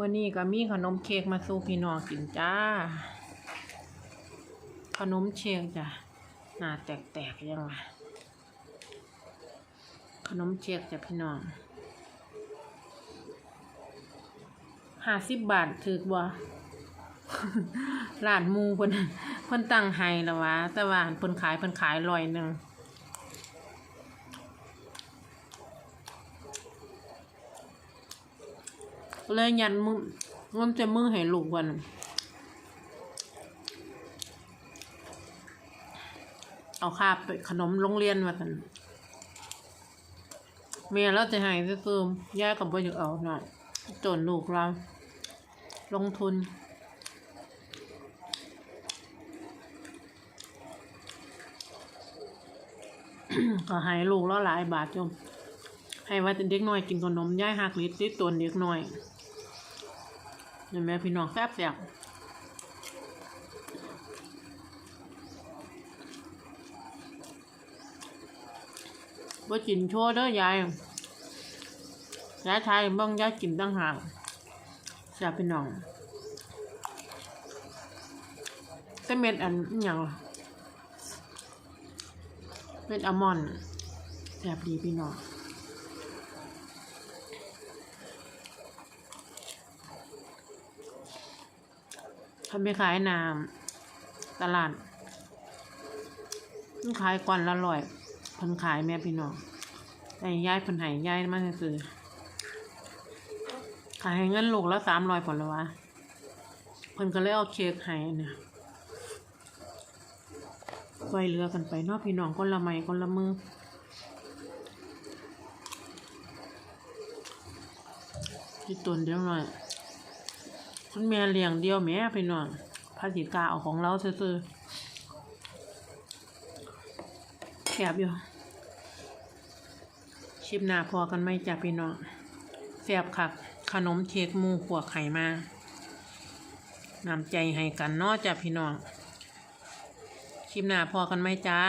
มื่อนี้ก็มีขนมเค้กมาสู่พี่น้องกินจ้า ขนมเค้กจ้ะหน้าแตกๆยังไงขนมเค้กจ้ะพี่น้องห้าสิบบาทถือบ่ร้านมูเพิ่นเพิ่นตั้งให้แล้ววะแต่ว่าเพิ่นขายเพิ่นขายร้อยหนึ่ง เลยยันมือมันจะมือให้ลูกวันเอาค่าไปขนมโรงเรียนมากันเมียเราจะให้ซื้อๆย่ากับพ่อยากเอาหน่อยจนลูกเรา ลงทุน ก็ให้ลูกแล้วหลายบาทจมให้ว่าเด็กน้อยกินขนมย่ายหักลิตรติดตัวเด็กน้อย เห็นไหมพี่น้องแซ่บแซ่บว่ากินโชว์เด้อยายยายไทยบ้างยายกินตั้งหากแซ่บพี่น้องแต่เม็ดอันอย่างเม็ดอัลมอนด์แซ่บดีพี่น้อง ทำไปขายน้ำตลาดขายก่อนละร้อยเพิ่นขายแม่พี่น้องแต่ย้ายเพิ่นให้ย้ายมาซื้อขายเงินลูกละสามร้อยผลละวะเพิ่นก็เลยเอาเค้กให้เนี่ยไว้เรือกันไปนาะพี่น้องคนละไม้คนละมือที่ตนเดียวหน่อย คุณแม่เลี้ยงเดียวแม่พี่น้องภาษีกาเอาของเราซื้อแคบอยู่ชิมหน้าพอกันไหมจ้ะพี่น้องแซบคักขนมเค้กมูขวไข่มานำใจให้กันนาะจ้ะพี่น้องชิมหน้าพอกันไหมจ้า